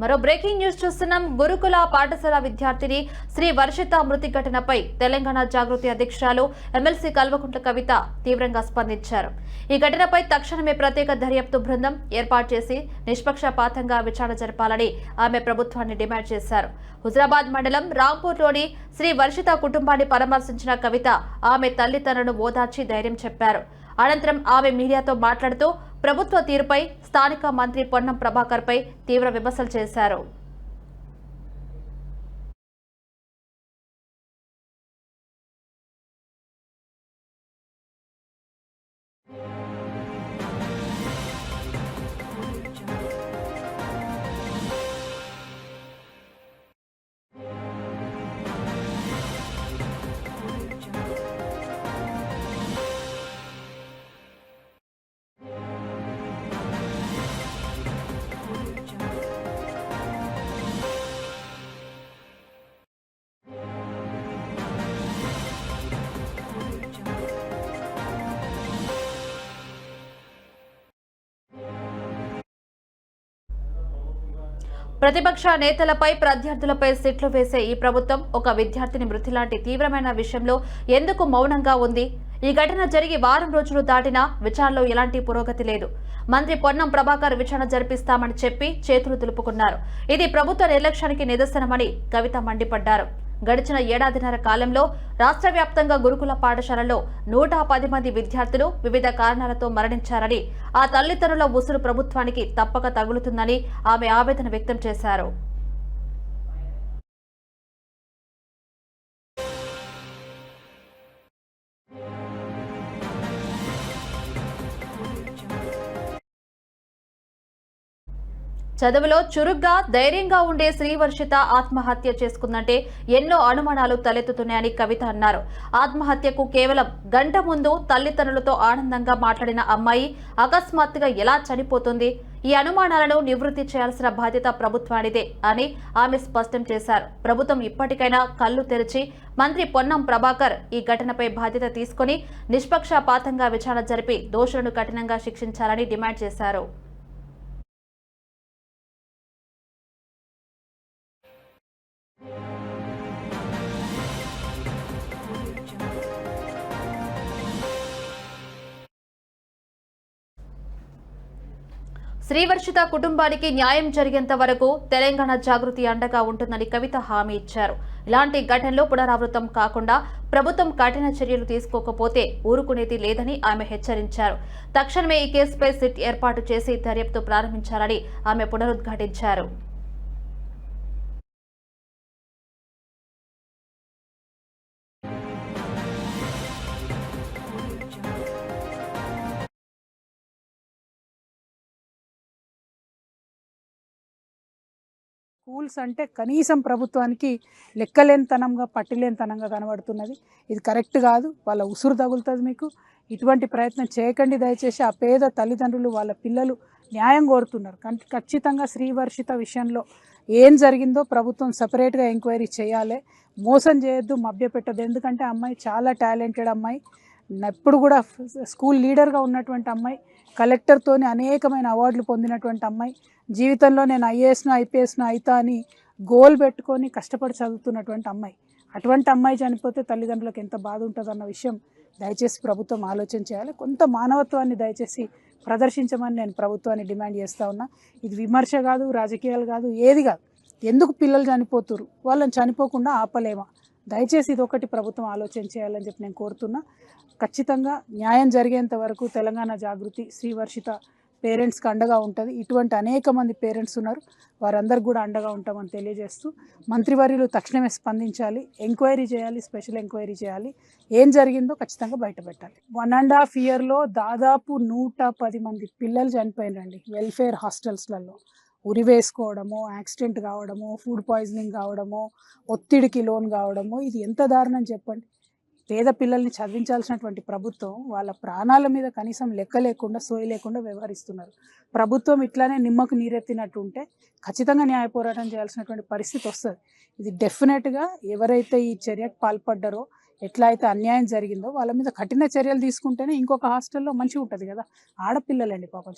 మరో breaking news చూస్తున్నాం. గురుకుల పాఠశాల విద్యార్థిని శ్రీ వర్షిత మృతి ఘటనపై తెలంగాణ జాగృతి అధ్యక్షురాలు ఎమ్మెల్సీ కల్వకుంట్ల కవిత తీవ్రంగా స్పందించారు. ఈ ఘటనపై తక్షణమే ప్రత్యేక దర్యాప్తు బృందం ఏర్పాటు చేసి నిష్పక్షపాతంగా విచారణ జరపాలని ఆమె ప్రభుత్వాన్ని డిమాండ్ చేశారు. హుజరాబాద్ మండలం రాంపూర్లోని శ్రీ వర్షిత కుటుంబాన్ని పరామర్శించిన కవిత ఆమె తల్లిదండ్రులను ఓదార్చి ధైర్యం చెప్పారు. అనంతరం ఆమె మీడియాతో మాట్లాడుతూ ప్రభుత్వ తీరుపై స్థానిక మంత్రి పొన్నం ప్రభాకర్పై తీవ్ర విమర్శలు చేశారు. ప్రతిపక్ష నేతలపై ప్రత్యర్థులపై సిట్లు వేసే ఈ ప్రభుత్వం ఒక విద్యార్థిని మృతి లాంటి తీవ్రమైన విషయంలో ఎందుకు మౌనంగా ఉంది? ఈ ఘటన జరిగి వారం రోజులు దాటినా విచారణలో ఎలాంటి పురోగతి లేదు. మంత్రి పొన్నం ప్రభాకర్ విచారణ జరిపిస్తామని చెప్పి చేతులు దులుపుకున్నారు. ఇది ప్రభుత్వ నిర్లక్ష్యానికి నిదర్శనమని కవిత మండిపడ్డారు. గడిచిన ఏడాదిన్నర కాలంలో రాష్ట్ర వ్యాప్తంగా గురుకుల పాఠశాలలో నూట పది మంది విద్యార్థులు వివిధ కారణాలతో మరణించారని ఆ తల్లిదండ్రుల ఉసురు ప్రభుత్వానికి తప్పక తగులుతుందని ఆమె ఆవేదన వ్యక్తం చేశారు. చదువులో చురుగ్గా ధైర్యంగా ఉండే శ్రీవర్షిత ఆత్మహత్య చేసుకుందంటే ఎన్నో అనుమానాలు తలెత్తుతున్నాయని కవిత అన్నారు. ఆత్మహత్యకు కేవలం గంట ముందు తల్లిదండ్రులతో ఆనందంగా మాట్లాడిన అమ్మాయి అకస్మాత్తుగా ఎలా చనిపోతుంది? ఈ అనుమానాలను నివృత్తి చేయాల్సిన బాధ్యత ప్రభుత్వానిదే అని ఆమె స్పష్టం చేశారు. ప్రభుత్వం ఇప్పటికైనా కళ్ళు తెరిచి మంత్రి పొన్నం ప్రభాకర్ ఈ ఘటనపై బాధ్యత తీసుకుని నిష్పక్షపాతంగా విచారణ జరిపి దోషులను కఠినంగా శిక్షించాలని డిమాండ్ చేశారు. శ్రీవర్షిత కుటుంబానికి న్యాయం జరిగేంత వరకు తెలంగాణ జాగృతి అండగా ఉంటుందని కవిత హామీ ఇచ్చారు. ఇలాంటి ఘటనలు పునరావృతం కాకుండా ప్రభుత్వం కఠిన చర్యలు తీసుకోకపోతే ఊరుకునేది లేదని ఆమె హెచ్చరించారు. తక్షణమే ఈ కేసుపై సిట్ ఏర్పాటు చేసి దర్యాప్తు ప్రారంభించాలని ఆమె పునరుద్ఘాటించారు. స్కూల్స్ అంటే కనీసం ప్రభుత్వానికి లెక్కలేనితనంగా పట్టిలేనితనంగా కనబడుతున్నది. ఇది కరెక్ట్ కాదు. వాళ్ళ ఉసురు తగులుతుంది మీకు. ఇటువంటి ప్రయత్నం చేయకండి. దయచేసి ఆ పేద తల్లిదండ్రులు వాళ్ళ పిల్లలు న్యాయం కోరుతున్నారు. కానీ ఖచ్చితంగా శ్రీవర్షిత విషయంలో ఏం జరిగిందో ప్రభుత్వం సపరేట్గా ఎంక్వైరీ చేయాలి. మోసం చేయొద్దు మభ్యపెట్టద్దు. ఎందుకంటే అమ్మాయి చాలా టాలెంటెడ్ అమ్మాయి. ఎప్పుడు కూడా స్కూల్ లీడర్గా ఉన్నటువంటి అమ్మాయి కలెక్టర్తోనే అనేకమైన అవార్డులు పొందినటువంటి అమ్మాయి జీవితంలో నేను ఐఏఎస్ను ఐపీఎస్ను అయితా అని గోల్ పెట్టుకొని కష్టపడి చదువుతున్నటువంటి అమ్మాయి. అటువంటి అమ్మాయి చనిపోతే తల్లిదండ్రులకు ఎంత బాధ ఉంటుందన్న విషయం దయచేసి ప్రభుత్వం ఆలోచన చేయాలి. కొంత మానవత్వాన్ని దయచేసి ప్రదర్శించమని నేను ప్రభుత్వాన్ని డిమాండ్ చేస్తూ ఉన్నా. ఇది విమర్శ కాదు రాజకీయాలు కాదు ఏది కాదు. ఎందుకు పిల్లలు చనిపోతురు వాళ్ళని చనిపోకుండా ఆపలేమా? దయచేసి ఇది ఒకటి ప్రభుత్వం ఆలోచన చేయాలని చెప్పి నేను కోరుతున్నా. ఖచ్చితంగా న్యాయం జరిగేంత వరకు తెలంగాణ జాగృతి శ్రీవర్షిత పేరెంట్స్కి అండగా ఉంటుంది. ఇటువంటి అనేక మంది పేరెంట్స్ ఉన్నారు. వారందరికి కూడా అండగా ఉంటామని తెలియజేస్తూ మంత్రివర్యులు తక్షణమే స్పందించాలి. ఎంక్వైరీ చేయాలి స్పెషల్ ఎంక్వైరీ చేయాలి. ఏం జరిగిందో ఖచ్చితంగా బయటపెట్టాలి వన్ అండ్ హాఫ్ ఇయర్లో దాదాపు నూట పది మంది పిల్లలు చనిపోయినండి వెల్ఫేర్ హాస్టల్స్లలో. ఉరి వేసుకోవడము యాక్సిడెంట్ కావడము ఫుడ్ పాయిజనింగ్ కావడము ఒత్తిడికి లోన్ కావడము ఇది ఎంత దారుణం చెప్పండి. పేద పిల్లల్ని చదివించాల్సినటువంటి ప్రభుత్వం వాళ్ళ ప్రాణాల మీద కనీసం లెక్క లేకుండా సోయి లేకుండా వ్యవహరిస్తున్నారు. ప్రభుత్వం ఇట్లానే నిమ్మకు నీరెత్తినట్టు ఉంటే ఖచ్చితంగా న్యాయ పోరాటం చేయాల్సినటువంటి పరిస్థితి వస్తుంది. ఇది డెఫినెట్గా ఎవరైతే ఈ చర్యకు పాల్పడ్డారో ఎట్లా అయితే అన్యాయం జరిగిందో వాళ్ళ మీద కఠిన చర్యలు తీసుకుంటేనే ఇంకొక హాస్టల్లో మంచిగా ఉంటుంది కదా. ఆడపిల్లలండి పాపం.